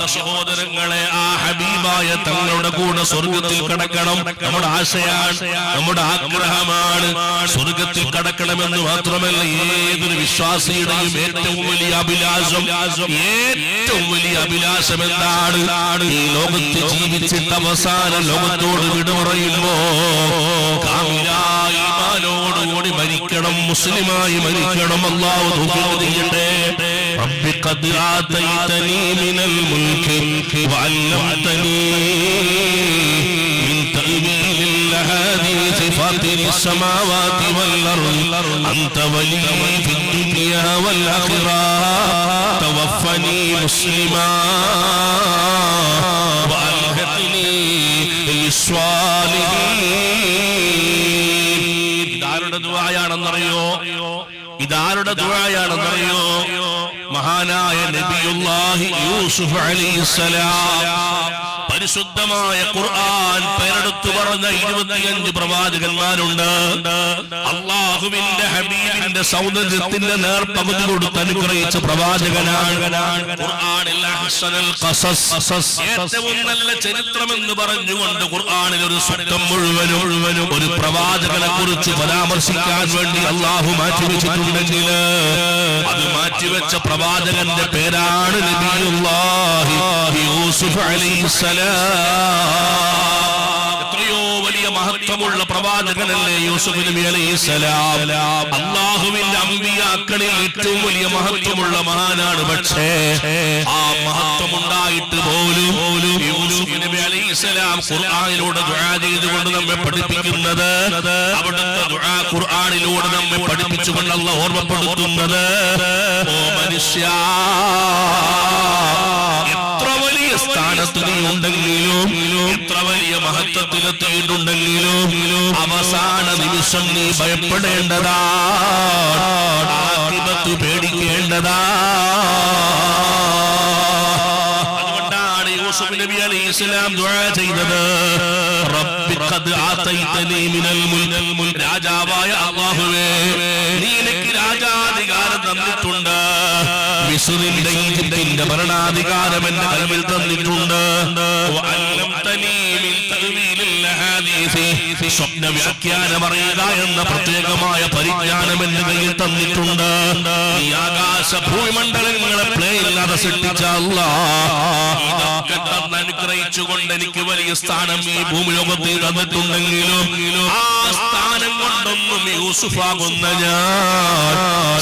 പ്രിയപ്പെട്ട സഹോദരങ്ങളെ ആ ഹബീബായ തങ്ങളുടെ കൂടെ സ്വർഗത്തിൽ കടക്കണം. നമ്മുടെ ആശയാണ് നമ്മുടെ ആഗ്രഹമാണ് സ്വർഗത്തിൽ കടക്കണമെന്ന് മാത്രമല്ല ഏതൊരു വിശ്വാസിയുടെയും ഏറ്റവും വലിയ അഭിലാഷം ഏറ്റവും വലിയ അഭിലാഷം എന്താണ്? ഈ ലോകത്ത് ജീവിച്ചിട്ട് അവസാന ലോകത്തോട് വിട പറയുമ്പോ കാമിലായി മാനോടുകൂടി മരിക്കണം മുസ്ലിമായി മരിക്കണം അള്ളാഹു ചെയ്യട്ടെ رب قد آتيتني من الملك وعلمتني من تأويل الأحاديث فاطر السماوات والأرض أنت ولي في الدنيا والآخرة توفني مسلما وألحقني بالصالحين ഇതാരുടെ ദുആയാണെന്നറിയോ ഇതാരുടെ ദുആയാണെന്നറിയോ മഹാനായ നബിയുല്ലാഹി യൂസുഫ് അലൈഹിസ്സലാം പരിശുദ്ധമായ ഖുർആൻ പേരെടുത്തു പറഞ്ഞ ഇരുപത്തിയഞ്ച് പ്രവാചകന്മാരുണ്ട്. അള്ളാഹുവിന്റെ ഹബീബിന്റെ സൗന്ദര്യത്തിന്റെ നേർപ്പകുതി കൊടുത്ത് അനുഗ്രഹിച്ച പ്രവാചകനാണ് ഏറ്റവും നല്ല ചരിത്രം എന്ന് പറഞ്ഞുകൊണ്ട് ഖുർആാനിൽ ഒരു സ്വത്തം മുഴുവനും മുഴുവനും ഒരു പ്രവാചകനെ കുറിച്ച് പരാമർശിക്കാൻ വേണ്ടി അള്ളാഹു മാറ്റിവെച്ചിട്ടുണ്ടെങ്കിൽ അത് മാറ്റിവെച്ച പ്രവാചകന്റെ പേരാണ് നബിയുല്ലാഹി യൂസുഫ് അലൈഹിസ്സലാം എത്രയോ വലിയ മഹത്വമുള്ള പ്രവാചകനല്ലേ യൂസുഫ് നബി അലൈഹിസ്സലാം അള്ളാഹുവിന്റെ അമ്പിയാക്കളിൽ ഏറ്റവും വലിയ മഹത്വമുള്ള മഹാനാണ്. പക്ഷേ ആ മഹത്വമുണ്ടായിട്ട് പോലും നബി അലൈഹിസ്സലാം ഖുർആനിലൂടെ ദുആ ചെയ്തുകൊണ്ട് നമ്മെ പഠിപ്പിക്കുന്നത് അവിടുത്തെ ദുആ ഖുർആനിലൂടെ നമ്മെ പഠിപ്പിച്ചുകൊണ്ട് അല്ല ഓർമ്മപ്പെടുത്തുന്നത് ഓ മനുഷ്യ സ്ഥാനത്ത് അവസാന നിമിഷം നീ ഭയപ്പെടേണ്ടതാ. പേടിക്കേണ്ടതാ. നബി ഇസ്ലാം ദുആ റബ്ബി ഖദ് മിനൽ മുൽക്. രാജാവായ അല്ലാഹുവേ നീ എനിക്ക് രാജാധികാരം തന്നിട്ടുണ്ട്. മിസ്റിന്റെ ഈജിപ്തിന്റെ ഭരണാധികാരം എന്റെ കൽവിൽ തന്നിട്ടുണ്ട്. സ്വപ്ന വ്യാഖ്യാനം അറിയുക എന്ന പ്രത്യേകമായ പരിജ്ഞാനം എന്റെ കയ്യിൽ തന്നിട്ടുണ്ട്. ഈ ആകാശ ഭൂമണ്ഡലങ്ങളെ പ്ലേ ഇല്ലാതെ സൃഷ്ടിച്ച അനുഗ്രഹിച്ചുകൊണ്ട് എനിക്ക് വലിയ സ്ഥാനം ഈ ഭൂമി ലോകത്തിൽ തന്നിട്ടുണ്ടെങ്കിലും സ്ഥാനം കൊണ്ടൊന്നും യൂസുഫാകുന്ന ഞാൻ.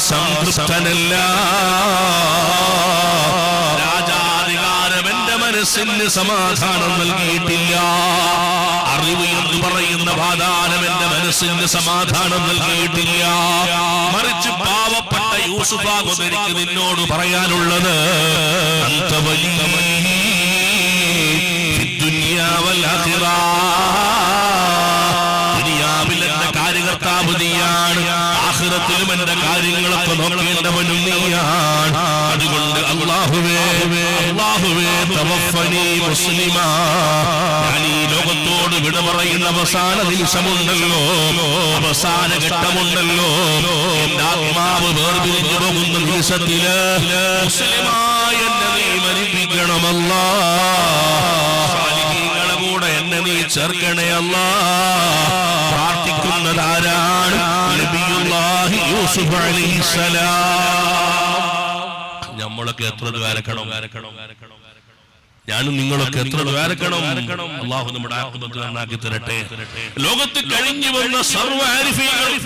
സംതൃപ്തനല്ല. രാജാധികാരം എന്റെ മനസ്സിന് സമാധാനം നൽകിയിട്ടില്ല. അറിവ് എന്ന് പറയുന്ന വാദാനം എന്റെ മനസ്സിന് സമാധാനം നൽകിയിട്ടില്ല. മറിച്ച് പാവപ്പെട്ട യൂസുഫാകുന്ന എനിക്ക് നിന്നോട് പറയാനുള്ളത് അന്തവലി ദുനിയാവിൽ മുസ്ലിമാ. ലോകത്തോട് വിട പറയുന്ന അവസാന നിമിഷമുണ്ടല്ലോ. അവസാന ഘട്ടമുണ്ടല്ലോ. ആത്മാവ് വേർപിരിഞ്ഞു പോകുന്ന നിമിഷത്തിൽ മുസ്ലിമായി കൂടെ നീ ചേർക്കണേ നമ്മളൊക്കെ എത്ര ദ്വാരക്കണം ഞാനും നിങ്ങളൊക്കെ എത്ര ദ്വാരക്കണം അള്ളാഹു നമ്മുടെ ആത്മത്തിൽ നന്നാക്കി തരട്ടെ. ലോകത്ത് കഴിഞ്ഞു വന്ന സർവ ആരിഫീങ്ങളും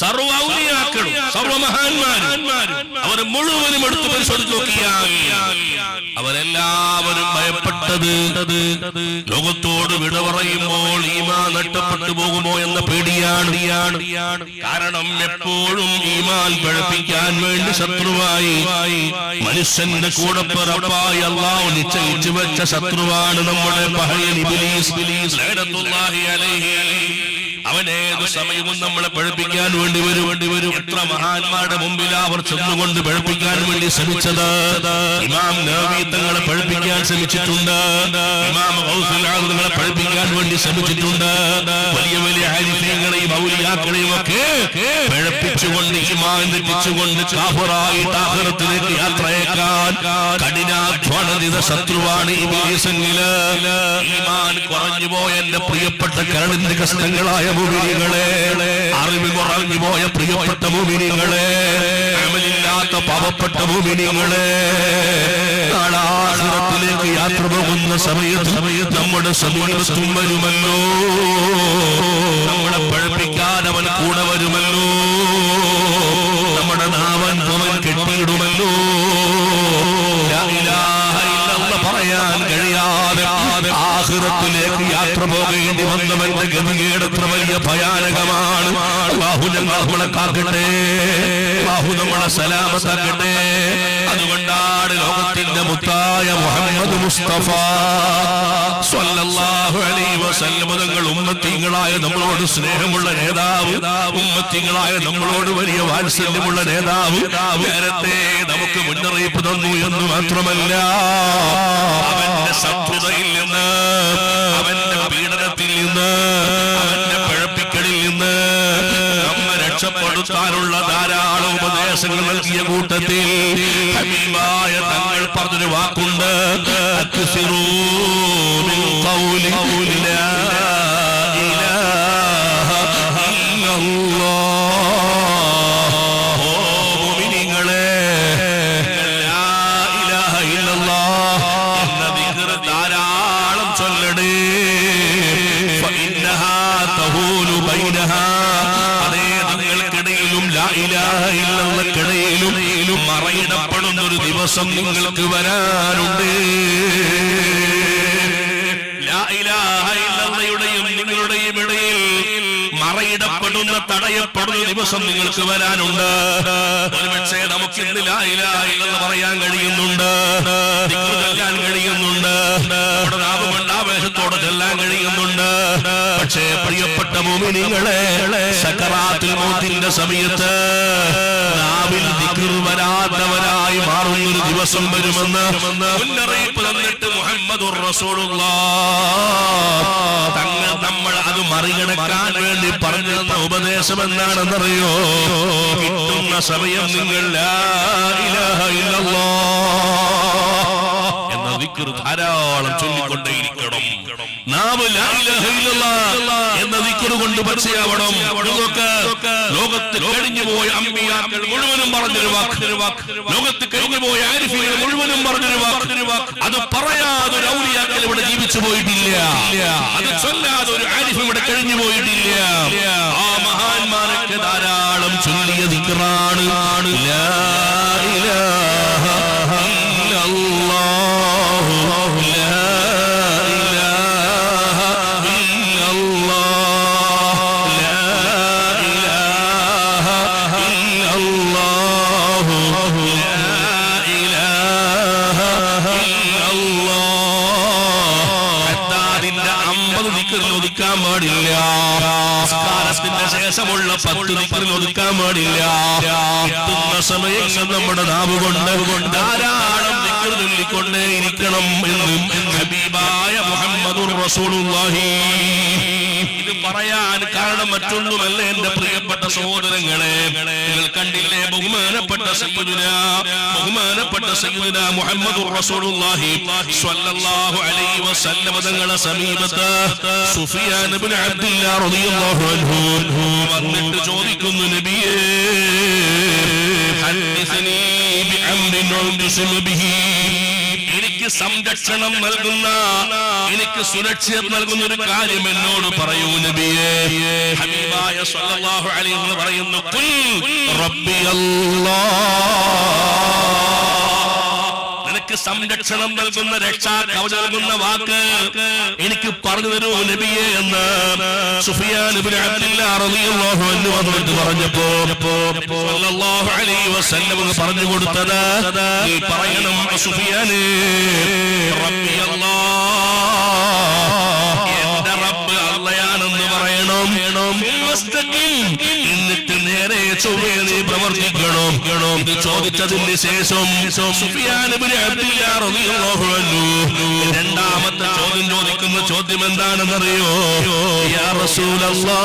സർവ ഔലിയാക്കളും സർവ മഹാന്മാരും അവർ മുഴുവനും എടുത്ത് പരിശോധിച്ച് നോക്കിയാൽ അവരെല്ലാവരും ഭയപ്പെട്ടത് ലോകത്തോട് വിട പറയുമ്പോൾ ഈമാ നഷ്ടപ്പെട്ടു പോകുമോ എന്ന പേടിയാണ്. കാരണം എപ്പോഴും ഈമാൻ പഴപ്പിക്കാൻ വേണ്ടി ശത്രുവായി. മനുഷ്യന്റെ കൂടെ പിറപ്പായി അള്ളാഹു നിശ്ചയിച്ചു വെച്ച ശത്രുവാണ് നമ്മുടെ പഹയൻ ഇബ്ലീസ്. അലൈഹി. അവൻ ഏത് സമയവും നമ്മളെ പഴപ്പിക്കാൻ വേണ്ടി വരും. വേണ്ടി വരും എത്ര മഹാന്മാരുടെ മുമ്പിൽ അവർ ചെന്നുകൊണ്ട് പഴപ്പിക്കാൻ വേണ്ടി ശ്രമിച്ചത്? ഇമാം നബി തങ്ങളെ പഠിപ്പിക്കാൻ ശ്രമിച്ചിട്ടുണ്ട്. ഇമാം തങ്ങളെ പഠിപ്പിക്കാൻ വേണ്ടി ശ്രമിച്ചിട്ടുണ്ട്. വലിയ വലിയ ആരിഫ്യങ്ങളെയും ഔലിയാക്കളെയും ഒക്കെ പഴപ്പിച്ചുകൊണ്ട് ഇമാൻ തെറ്റിച്ചുകൊണ്ട് ആഖിറത്തിലേക്ക് കഠിനാധ്വാനതിത ശത്രുവാണ് കുറഞ്ഞു പോയ എന്റെ പ്രിയപ്പെട്ട കരളിന്റെ കഷ്ടങ്ങളായ ഭൂമിനികളെ അറിവ് കുറഞ്ഞു പോയ പ്രിയപ്പെട്ട ഭൂമിനികളെ അമലില്ലാത്ത പാവപ്പെട്ട ഭൂമിനികളെ നാളാഹുറത്തിലേക്ക് യാത്ര പോകുന്ന സമയത്ത് നമ്മുടെ സമീപത്തും വരുമല്ലോ. പോകേണ്ടി വന്നവന്റെ ഗതികേട് വലിയ ഭയാനകമാണ്. ബാഹു നമ്മളെ കാക്കട്ടെ. ബാഹു നമ്മളെ സലാമത്താക്കട്ടെ. അതുകൊണ്ടാണ് ലോകത്തിന്റെ മുത്തായ മുഹമ്മദ് മുസ്തഫ സ്വല്ലല്ലാഹു അലൈഹി വസല്ലം തങ്ങൾ ഉമ്മത്തിങ്ങളായ നമ്മളോട് സ്നേഹമുള്ള നേതാവ് ഉമ്മത്തിങ്ങളായ നമ്മളോട് വലിയ വാത്സല്യമുള്ള നേതാവ് നേരത്തെ നമുക്ക് മുന്നറിയിപ്പ് തന്നു എന്ന് മാത്രമല്ല അവന്റെ ശത്രുതയിൽ രക്ഷപ്പെടുത്താനുള്ള ധാരാളം ഉപദേശങ്ങൾ നൽകിയ കൂട്ടത്തിൽ ഹബീബായ തങ്ങൾ പറഞ്ഞൊരു വാക്കുണ്ട് ഇലാഹ ഇല്ലല്ലാഹ്. നിങ്ങൾക്ക് വരാനുണ്ട് ലാ ഇലാഹ ഇല്ലല്ലയുടെയും നിങ്ങളുടെയും ഇടയിൽ മറയിടപ്പെടുന്ന തടയപ്പെടുന്ന ദിവസം നിങ്ങൾക്ക് വരാനുണ്ട്. ഒരുപക്ഷെ നമുക്ക് ഇന്ന് ലാ ഇലാഹ ഇല്ലെന്ന് പറയാൻ കഴിയുന്നുണ്ട്. കഴിയുന്നുണ്ട്. നമ്മുടെ നാവ് കൊണ്ട് ആവേശത്തോടെ ചെല്ലാൻ കഴിയുന്നുണ്ട്. പക്ഷേ പ്രിയപ്പെട്ട മോമിനികളെ സക്കറാത്തിൽ മോത്തിന്റെ സമയത്ത് നാവിൽ വരാത്തവരായി മാറുന്ന ഒരു ദിവസം വരുമെന്ന് മുന്നറിയിപ്പ് തന്നിട്ട് മുഹമ്മദ് തങ്ങൾ നമ്മൾ അത് മറികടക്കാൻ വേണ്ടി പറഞ്ഞു തന്ന ഉപദേശം എന്താണെന്നറിയോ? കിട്ടുന്ന സമയം നിങ്ങൾ എന്ന വിക്കർ ധാരാളം ചൊല്ലിക്കൊണ്ടേയിരിക്കണം. എന്ന കൊണ്ട് പോയ മുഴുവനും വാക്ക്. പോയ മുഴുവനും വാക്ക്. അത് പറയാതെ ഒരു അത് ചൊല്ലാതെ ഒരു ഇവിടെ പോയിട്ടില്ല. ആ ധാരാളം ചൊല്ലിയ ദിക്റാണ് ലാ പാടില്ല. എത്തുന്ന സമയങ്ങൾ നമ്മുടെ നാവ് കൊണ്ട് ധാരാളം ചൊല്ലിക്കൊണ്ടേ ഇരിക്കണം എന്നും ഹബീബായ മുഹമ്മദുർ റസൂലുള്ളാഹി. ഇത് പറയാൻ കാരണം മറ്റൊന്നുമല്ല എന്റെ പ്രിയപ്പെട്ട സഹോദരങ്ങളെ. നിങ്ങൾ കണ്ടില്ലേ ബഹുമാനപ്പെട്ട സയ്യിദുന ബഹുമാനപ്പെട്ട സയ്യിദുന മുഹമ്മദുർ റസൂലുള്ളാഹി സ്വല്ലല്ലാഹു അലൈഹി വസല്ലം തങ്ങളുടെ സമീപത്ത് സുഫിയാൻ ഇബ്നു അബ്ദുല്ലാ റളിയല്ലാഹു അൻഹു എനിക്ക് സംരക്ഷണം നൽകുന്ന എനിക്ക് സുരക്ഷ നൽകുന്ന ഒരു കാര്യം എന്നോട് പറയൂ നബിയേ. ഹബീബായ സല്ലല്ലാഹു അലൈഹി വസല്ലം പറയുന്നു റബ്ബി നിനക്ക് സംരക്ഷണം നൽകുന്ന രക്ഷാ കവച നൽകുന്ന വാക്ക് എനിക്ക് പറഞ്ഞു തരൂ നബിയെ എന്ന് സുഫിയാൻ പറഞ്ഞപ്പോ പറഞ്ഞു കൊടുത്തത് നീ പറയണം സുഫിയാനേ റബ്ബി അള്ളയാണെന്ന് പറയണം. എന്നിട്ട് നേരെ ചൊവ്വേ പ്രവർത്തിക്കണം. ഇത് ചോദിച്ചതിന് ശേഷം രണ്ടാമത്തെ ചോദ്യം ചോദിക്കുന്ന ചോദ്യം എന്താണെന്നറിയോ? യാ മാ മാ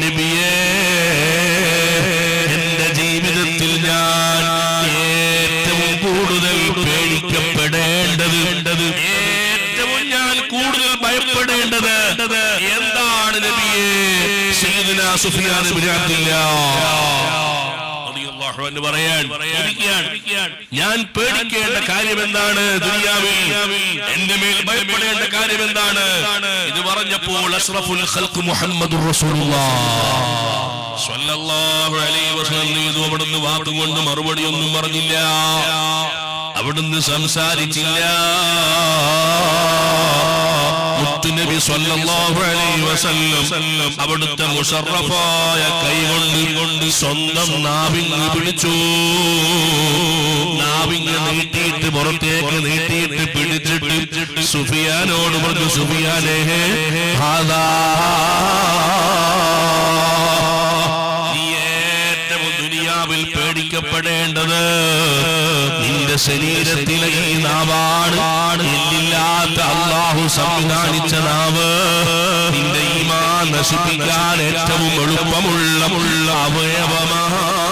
നബിയേ സുഫിയാൻ ഞാൻ പേടിക്കേണ്ട കാര്യം എന്താണ് ദുനിയാവിൽ? എന്റെ മേൽ ഭയപ്പെടേണ്ട കാര്യം എന്താണ് ഇത് പറഞ്ഞപ്പോൾ അഷ്റഫുൽ ഖൽഖ് മുഹമ്മദ് അവിടുന്ന് വാക്കുകൊണ്ട് മറുപടി ഒന്നും പറഞ്ഞില്ല. അവിടുന്ന് സംസാരിച്ചില്ല. മുത്തുനബി സ്വല്ലല്ലാഹു അലൈഹി വസല്ലം അവിടുത്തെ മുഷറഫായ കൈകൊണ്ട് കൊണ്ട് സ്വന്തം നാവിങ് പിടിച്ചു. നാവിങ് നീട്ടിയിട്ട് പുറത്തേക്ക് നീട്ടിയിട്ട് പിടിച്ചിട്ട് സുഫിയാനോട് പറഞ്ഞു സുഫിയാനേ ഹാദാ ദുനിയാവിൽ പേടിക്കപ്പെടേണ്ടത് നിന്റെ ശരീരത്തിലെ ഈ നാവാണ്. എല്ലില്ലാത്ത അള്ളാഹു സംവിധാനിച്ച നാവ്. നിന്റെ ഈമാ നശിപ്പിക്കാൻ ഏറ്റവും എളുപ്പമുള്ള അവയവമാണ്.